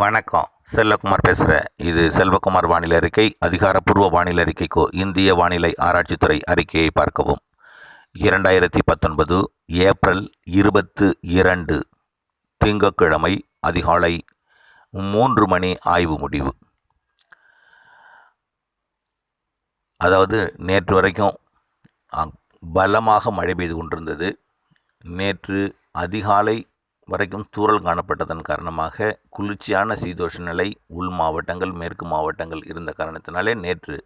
வணக்கம். செல்வகுமார் பேசுகிறேன் இது செல்வகுமார் வானிலை அறிக்கை அதிகாரப்பூர்வ வானிலை அறிக்கைக்கோ இந்திய வானிலை ஆராய்ச்சித்துறை அறிக்கையை பார்க்கவும். இரண்டாயிரத்தி பத்தொன்பது ஏப்ரல் இருபத்து இரண்டு திங்கட்கிழமை அதிகாலை மூன்று மணி ஆய்வு முடிவு. அதாவது நேற்று வரைக்கும் பலமாக மழை பெய்து கொண்டிருந்தது. நேற்று அதிகாலை வரைக்கும் தூறல் காணப்பட்டதன் காரணமாக குளிர்ச்சியான சீதோஷ நிலை உள் மாவட்டங்கள் மேற்கு மாவட்டங்கள் இருந்த காரணத்தினாலே நேற்று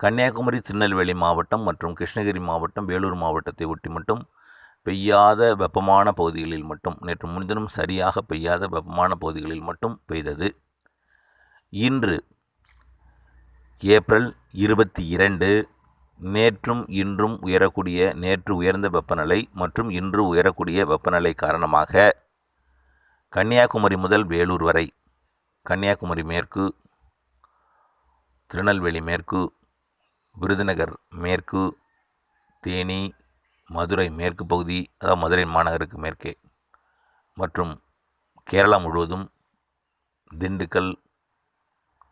கன்னியாகுமரி திருநெல்வேலி மாவட்டம் மற்றும் கிருஷ்ணகிரி மாவட்டம் வேலூர் மாவட்டத்தை ஒட்டி மட்டும் பெய்யாத வெப்பமான பகுதிகளில் மட்டும் நேற்று முன்தினம் சரியாக பெய்யாத வெப்பமான பகுதிகளில் மட்டும் பெய்தது. இன்று ஏப்ரல் இருபத்தி இரண்டு நேற்றும் இன்றும் உயரக்கூடிய நேற்று உயர்ந்த வெப்பநிலை மற்றும் இன்று உயரக்கூடிய வெப்பநிலை காரணமாக கன்னியாகுமரி முதல் வேலூர் வரை கன்னியாகுமரி மேற்கு திருநெல்வேலி மேற்கு விருதுநகர் மேற்கு தேனி மதுரை மேற்கு பகுதி அதாவது மதுரை மாநகருக்கு மேற்கே மற்றும் கேரளா முழுவதும் திண்டுக்கல்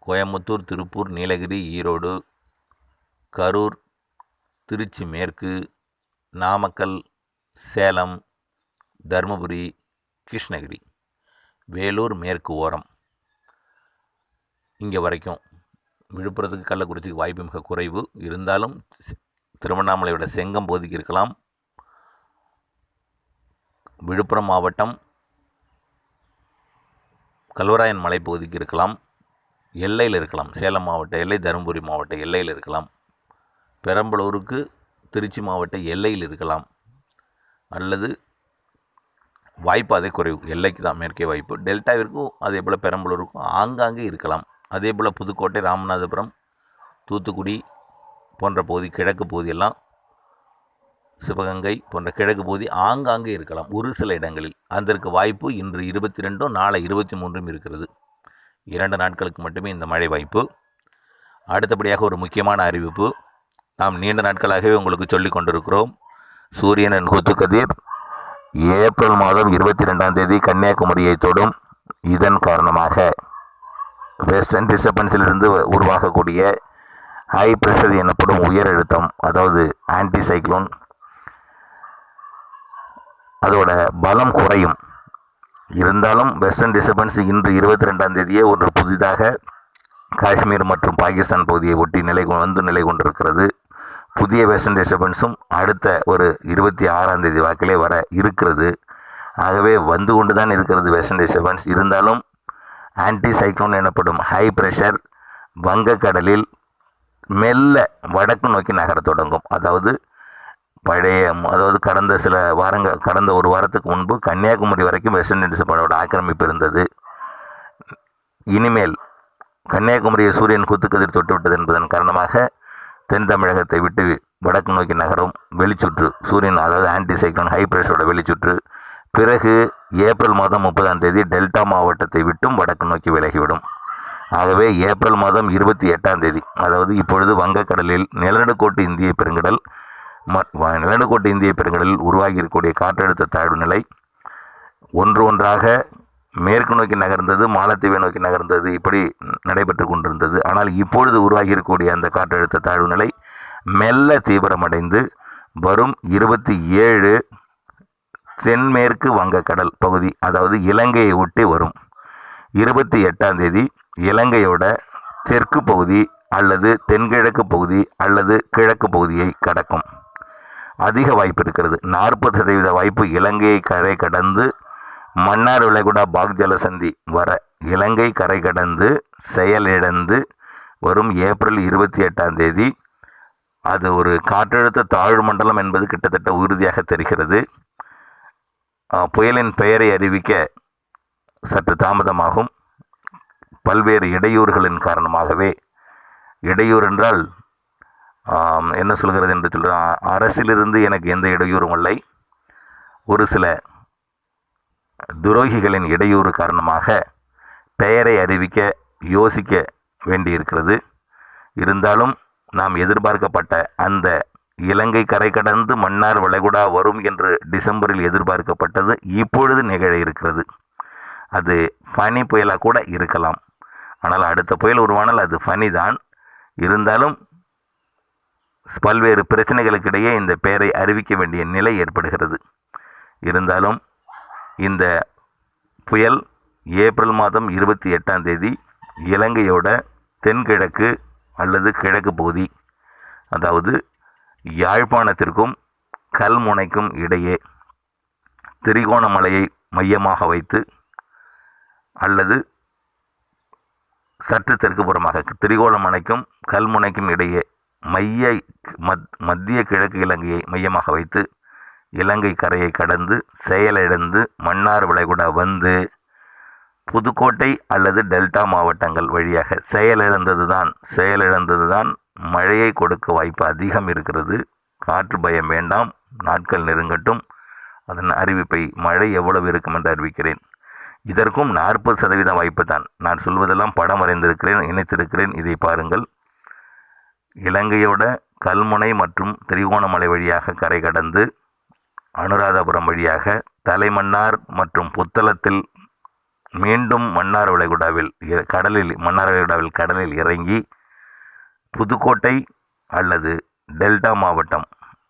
கோயம்புத்தூர் திருப்பூர் நீலகிரி ஈரோடு கரூர் திருச்சி மேற்கு நாமக்கல் சேலம் தருமபுரி கிருஷ்ணகிரி வேலூர் மேற்கு ஓரம். இங்கே வரைக்கும் விழுப்புரத்துக்கு கள்ளக்குறிச்சிக்கு வாய்ப்பு மிக குறைவு. இருந்தாலும் திருவண்ணாமலையோட செங்கம் போதிக்கு இருக்கலாம். விழுப்புரம் மாவட்டம் கல்வராயன் மலைப்பகுதிக்கு இருக்கலாம். எல்லையில் இருக்கலாம். சேலம் மாவட்ட எல்லை தருமபுரி மாவட்ட எல்லையில் இருக்கலாம். பெரம்பலூருக்கு திருச்சி மாவட்ட எல்லையில் இருக்கலாம். அல்லது வாய்ப்பு அதே குறைவு. எல்லைக்கு தான் மேற்கே வாய்ப்பு. டெல்டாவிற்கும் அதே போல் பெரம்பலூருக்கும் ஆங்காங்கே இருக்கலாம். அதே போல் புதுக்கோட்டை ராமநாதபுரம் தூத்துக்குடி போன்ற பகுதி கிழக்கு பகுதியெல்லாம் சிவகங்கை போன்ற கிழக்கு பகுதி ஆங்காங்கே இருக்கலாம். ஒரு சில இடங்களில். அதற்கு வாய்ப்பு இன்று இருபத்தி ரெண்டும் நாளை இருபத்தி மூன்றும் இருக்கிறது. இரண்டு நாட்களுக்கு மட்டுமே இந்த மழை வாய்ப்பு. அடுத்தபடியாக ஒரு முக்கியமான அறிவிப்பு. நாம் நீண்ட நாட்களாகவே உங்களுக்கு சொல்லிக் கொண்டிருக்கிறோம். சூரியனின் குத்துக்கதிர். ஏப்ரல் மாதம் இருபத்தி ரெண்டாம் தேதி கன்னியாகுமரியை தொடும். இதன் காரணமாக வெஸ்டர்ன் டிஸ்டர்பன்ஸிலிருந்து உருவாகக்கூடிய ஹை ப்ரெஷர் எனப்படும் உயர் அழுத்தம் அதாவது ஆன்டி சைக்ளோன் அதோட பலம் குறையும். இருந்தாலும் வெஸ்டர்ன் டிஸ்டர்பன்ஸ் இன்று இருபத்தி ரெண்டாம் தேதியே ஒன்று புதிதாக காஷ்மீர் மற்றும் பாகிஸ்தான் பகுதியை ஒட்டி நிலை கொ- வந்து நிலை கொண்டிருக்கிறது. புதிய வெஸ்டர்ன் டிஸ்டர்பன்ஸும் அடுத்த ஒரு இருபத்தி ஆறாம் தேதி வாக்கிலே வர இருக்கிறது. ஆகவே வந்து கொண்டு தான் இருக்கிறது வெஸ்டர்ன் டிஸ்டர்பன்ஸ் இருந்தாலும் ஆன்டி சைக்ளோன் எனப்படும் ஹை ப்ரெஷர் வங்கக்கடலில் மெல்ல வடக்கு நோக்கி நகரத் தொடங்கும். அதாவது பழைய அதாவது கடந்த சில வாரங்கள் கடந்த ஒரு வாரத்துக்கு முன்பு கன்னியாகுமரி வரைக்கும் வெஸ்டர்ன் டிஸ்டர்பனோட ஆக்கிரமிப்பு இருந்தது. இனிமேல் கன்னியாகுமரியை சூரியன் குத்துக்கதிர் தொட்டுவிட்டது என்பதன் காரணமாக தென் தமிழகத்தை விட்டு வடக்கு நோக்கி நகரும் வெளிச்சுற்று. சூரியன் அதாவது ஆன்டி சைக்ளோன் ஹை ப்ரெஷரோட வெளிச்சுற்று. பிறகு ஏப்ரல் மாதம் முப்பதாம் தேதி டெல்டா மாவட்டத்தை விட்டும் வடக்கு நோக்கி விலகிவிடும். ஆகவே ஏப்ரல் மாதம் இருபத்தி எட்டாம் தேதி அதாவது இப்பொழுது வங்கக்கடலில் நிலநடுக்கோட்டு இந்திய பெருங்கடல் ம- நிலநடுக்கோட்டு இந்திய பெருங்கடலில் உருவாகி இருக்கக்கூடிய காற்றழுத்த தாழ்வு நிலை ஒன்று ஒன்றாக மேற்கு நோக்கி நகர்ந்தது மாலத்தீவை நோக்கி நகர்ந்தது இப்படி நடைபெற்று கொண்டிருந்தது. ஆனால் இப்பொழுது உருவாகி இருக்கக்கூடிய அந்த காற்றழுத்த தாழ்வு நிலை மெல்ல தீவிரமடைந்து வரும் இருபத்தி ஏழு தென்மேற்கு வங்கக்கடல் பகுதி அதாவது இலங்கையை ஒட்டி வரும். இருபத்தி எட்டாம் தேதி இலங்கையோட தெற்கு பகுதி அல்லது தென்கிழக்கு பகுதி அல்லது கிழக்கு பகுதியை கடக்கும். அதிக வாய்ப்பு இருக்கிறது. நாற்பது சதவீத வாய்ப்பு இலங்கையை கரை கடந்து மன்னார் விளைகுடா பாக் ஜலசந்தி வர இலங்கை கரை கடந்து செயலிழந்து வரும் ஏப்ரல் இருபத்தி எட்டாம் தேதி அது ஒரு காற்றழுத்த தாழ்வு மண்டலம் என்பது கிட்டத்தட்ட உறுதியாக தெரிகிறது. புயலின் பெயரை அறிவிக்க சற்று தாமதமாகும். பல்வேறு இடையூறுகளின் காரணமாகவே. இடையூறு என்றால் என்ன சொல்கிறது என்று சொல்கிறேன் அரசிலிருந்து எனக்கு எந்த இடையூறும் இல்லை. ஒரு சில துரோகிகளின் இடையூறு காரணமாக பெயரை அறிவிக்க யோசிக்க வேண்டியிருக்கிறது. இருந்தாலும் நாம் எதிர்பார்க்கப்பட்ட அந்த இலங்கை கரை கடந்து மன்னார் வளைகுடா வரும் என்று டிசம்பரில் எதிர்பார்க்கப்பட்டது இப்பொழுது நிகழ இருக்கிறது. அது ஃபனி புயலாக கூட இருக்கலாம். ஆனால் அடுத்த புயல் உருவானால் அது ஃபனி தான் இருந்தாலும் பல்வேறு பிரச்சனைகளுக்கிடையே இந்த பெயரை அறிவிக்க வேண்டிய நிலை ஏற்படுகிறது. இருந்தாலும் இந்த புயல் ஏப்ரல் மாதம் இருபத்தி எட்டாம் தேதி இலங்கையோட தென்கிழக்கு அல்லது கிழக்கு பகுதி அதாவது யாழ்ப்பாணத்திற்கும் கல்முனைக்கும் இடையே திரிகோணமலையை மையமாக வைத்து அல்லது சற்று தெற்கு புறமாக திரிகோணமலைக்கும் கல்முனைக்கும் இடையே மைய மத் மத்திய கிழக்கு இலங்கையை மையமாக வைத்து இலங்கை கரையை கடந்து செயலிழந்து மன்னார் வளைகுடா வந்து புதுக்கோட்டை அல்லது டெல்டா மாவட்டங்கள் வழியாக செயலிழந்தது தான் செயலிழந்தது தான் மழையை கொடுக்க வாய்ப்பு அதிகம் இருக்கிறது. காற்று பயம் வேண்டாம். நாட்கள் நெருங்கட்டும். அதன் அறிவிப்பை மழை எவ்வளவு இருக்கும் என்று அறிவிக்கிறேன். இதற்கும் நாற்பது சதவீத வாய்ப்பு தான் நான் சொல்வதெல்லாம் படம் வரைந்திருக்கிறேன் இணைத்திருக்கிறேன். இதை பாருங்கள். இலங்கையோட கல்முனை மற்றும் திரிகோணமலை வழியாக கரை கடந்து அனுராதபுரம் வழியாக தலைமன்னார் மற்றும் புத்தளத்தில் மீண்டும் மன்னார் விளைகுடாவில் இ- கடலில் மன்னார் விளைகுடாவில் கடலில் இறங்கி புதுக்கோட்டை அல்லது டெல்டா மாவட்டம்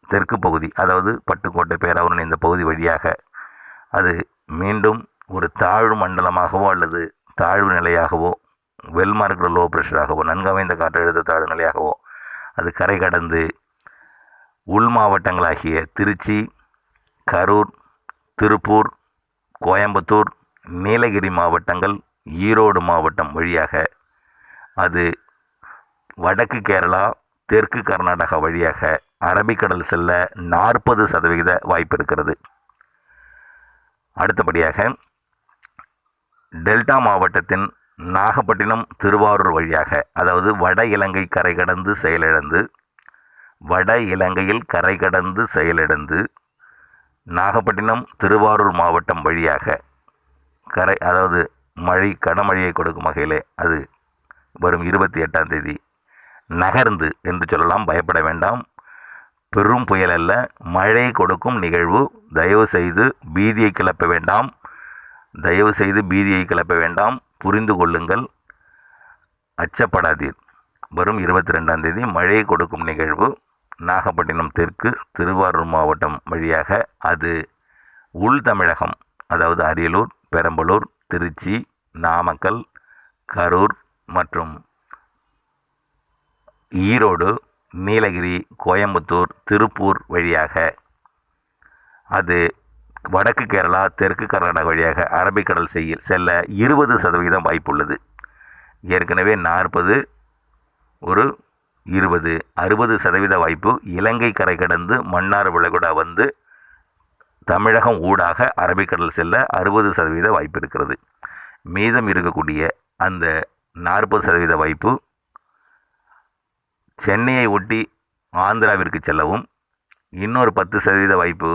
தெற்கு பகுதி அதாவது பட்டுக்கோட்டை பேராவூரணி இந்த பகுதி வழியாக அது மீண்டும் ஒரு தாழ்வு மண்டலமாகவோ அல்லது தாழ்வு நிலையாகவோ வெல்மார்க்கிற லோ ப்ரெஷராகவோ நன்கமைந்த காற்றழுத்த தாழ்வு நிலையாகவோ அது கரை கடந்து உள் மாவட்டங்களாகிய திருச்சி கரூர் திருப்பூர் கோயம்புத்தூர் நீலகிரி மாவட்டங்கள் ஈரோடு மாவட்டம் வழியாக அது வடக்கு கேரளா தெற்கு கர்நாடகா வழியாக அரபிக்கடல் செல்ல நாற்பது சதவிகித வாய்ப்பு இருக்கிறது. அடுத்தபடியாக டெல்டா மாவட்டத்தின் நாகப்பட்டினம் திருவாரூர் வழியாக அதாவது வட இலங்கை கரை கடந்து செயலிழந்து வட இலங்கையில் கரை கடந்து செயலிழந்து நாகப்பட்டினம் திருவாரூர் மாவட்டம் வழியாக கரை அதாவது மழை கனமழையை கொடுக்கும் வகையிலே அது வரும் இருபத்தி எட்டாம் தேதி நகர்ந்து என்று சொல்லலாம். பயப்பட வேண்டாம். பெரும் புயல் அல்ல மழை கொடுக்கும் நிகழ்வு. தயவு செய்து பீதியை கிளப்ப வேண்டாம். தயவு செய்து பீதியை கிளப்ப வேண்டாம். புரிந்து கொள்ளுங்கள். அச்சப்படாதீர். வரும் இருபத்தி ரெண்டாம் தேதி மழை கொடுக்கும் நிகழ்வு. நாகப்பட்டினம் தெற்கு திருவாரூர் மாவட்டம் வழியாக அது உள் தமிழகம் அதாவது அரியலூர் பெரம்பலூர் திருச்சி நாமக்கல் கரூர் மற்றும் ஈரோடு நீலகிரி கோயம்புத்தூர் திருப்பூர் வழியாக அது வடக்கு கேரளா தெற்கு கர்நாடகா வழியாக அரபிக்கடல் செய்ய செல்ல இருபது சதவிகிதம் வாய்ப்புள்ளது. ஏற்கனவே நாற்பது ஒரு இருபது அறுபது சதவீத வாய்ப்பு. இலங்கை கரை கடந்து மன்னார் விளகுடா வந்து தமிழகம் ஊடாக அரபிக்கடல் செல்ல அறுபது சதவீத வாய்ப்பு இருக்கிறது. மீதம் இருக்கக்கூடிய அந்த நாற்பது சதவீத வாய்ப்பு சென்னையை ஒட்டி ஆந்திராவிற்கு செல்லவும். இன்னொரு பத்து சதவீத வாய்ப்பு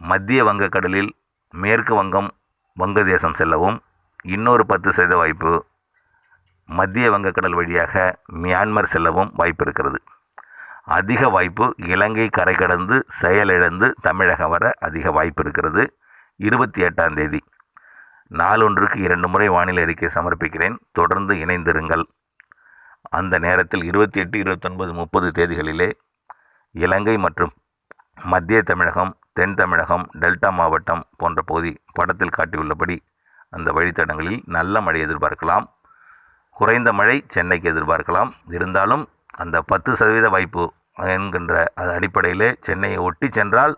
மத்திய வங்கக்கடலில் மேற்கு வங்கம் வங்கதேசம் செல்லவும். இன்னொரு பத்து சதவீத வாய்ப்பு மத்திய வங்கக்கடல் வழியாக மியான்மர் செல்லவும் வாய்ப்பு இருக்கிறது அதிக வாய்ப்பு இலங்கை கரை கடந்து செயலிழந்து தமிழகம் வர அதிக வாய்ப்பு இருக்கிறது இருபத்தி எட்டாம் தேதி. நாளொன்றுக்கு இரண்டு முறை வானிலை அறிக்கை சமர்ப்பிக்கிறேன். தொடர்ந்து இணைந்திருங்கள். அந்த நேரத்தில் இருபத்தி எட்டு இருபத்தொன்பது முப்பது தேதிகளிலே இலங்கை மற்றும் மத்திய தமிழகம் தென் தமிழகம் டெல்டா மாவட்டம் போன்ற பகுதி படத்தில் காட்டியுள்ளபடி அந்த வழித்தடங்களில் நல்ல மழை எதிர்பார்க்கலாம். குறைந்த மழை சென்னைக்கு எதிர்பார்க்கலாம். இருந்தாலும் அந்த பத்து சதவீத வாய்ப்பு என்கின்ற அது அடிப்படையிலே சென்னையை ஒட்டி சென்றால்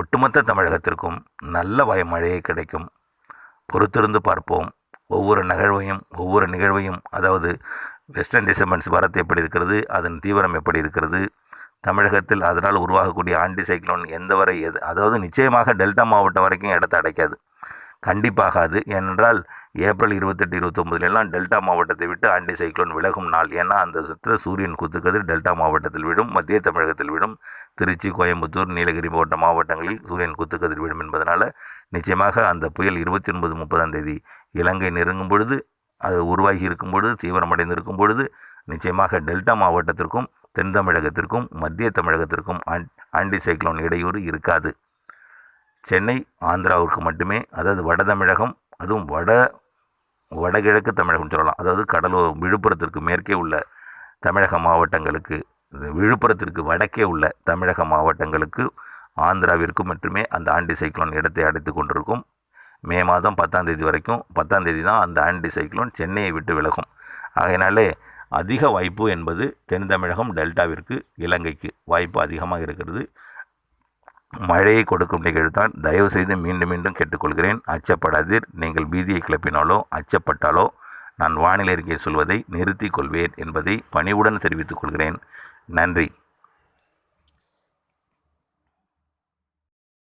ஒட்டுமொத்த தமிழகத்திற்கும் நல்ல வய மழையை கிடைக்கும். பொறுத்திருந்து பார்ப்போம். ஒவ்வொரு நகழ்வையும் ஒவ்வொரு நிகழ்வையும் அதாவது வெஸ்டர்ன் டிஸ்டர்பன்ஸ் வரத்து எப்படி இருக்கிறது அதன் தீவிரம் எப்படி இருக்கிறது தமிழகத்தில் அதனால் உருவாகக்கூடிய ஆண்டி சைக்ளோன் எந்த வரை எது அதாவது நிச்சயமாக டெல்டா மாவட்டம் வரைக்கும் இடத்த அடைக்காது. கண்டிப்பாகாது. ஏனென்றால் ஏப்ரல் இருபத்தெட்டு இருபத்தொம்பதுலாம் டெல்டா மாவட்டத்தை விட்டு ஆண்டி சைக்ளோன் விலகும் நாள். ஏன்னா அந்த சுற்று சூரியன் குத்துக்கதிர் டெல்டா மாவட்டத்தில் விடும் மத்திய தமிழகத்தில் விடும். திருச்சி கோயம்புத்தூர் நீலகிரி போன்ற மாவட்டங்களில் சூரியன் குத்துக்கதிர் விடும் என்பதனால் நிச்சயமாக அந்த புயல் இருபத்தி ஒன்பது முப்பதாம் தேதி இலங்கை நெருங்கும் பொழுது அது உருவாகி இருக்கும் பொழுது தீவிரமடைந்திருக்கும் பொழுது நிச்சயமாக டெல்டா மாவட்டத்திற்கும் தென் தமிழகத்திற்கும் மத்திய தமிழகத்திற்கும் ஆண்டி சைக்ளோன் இடையூறு இருக்காது. சென்னை ஆந்திராவிற்கு மட்டுமே அதாவது வட தமிழகம் அதுவும் வட வடகிழக்கு தமிழகம்னு சொல்லலாம். அதாவது கடலூர் விழுப்புரத்திற்கு மேற்கே உள்ள தமிழக மாவட்டங்களுக்கு விழுப்புரத்திற்கு வடக்கே உள்ள தமிழக மாவட்டங்களுக்கு ஆந்திராவிற்கு மட்டுமே அந்த ஆண்டி சைக்ளோன் இடத்தை அடைத்து கொண்டிருக்கும். மே மாதம் பத்தாம் தேதி வரைக்கும் பத்தாம் தேதி தான் அந்த ஆண்டி சைக்ளோன் சென்னையை விட்டு விலகும். ஆகையினாலே அதிக வாய்ப்பு என்பது தென் தமிழகம் டெல்டாவிற்கு இலங்கைக்கு வாய்ப்பு அதிகமாக இருக்கிறது. மழையை கொடுக்கும் நிகழ்தான் தயவு செய்து மீண்டும் மீண்டும் கேட்டுக்கொள்கிறேன். அச்சப்படாதீர். நீங்கள் பீதியை கிளப்பினாலோ அச்சப்பட்டாலோ நான் வானிலை அறிக்கை சொல்வதை நிறுத்திக் கொள்வேன் என்பதை பணிவுடன் தெரிவித்துக் கொள்கிறேன். நன்றி.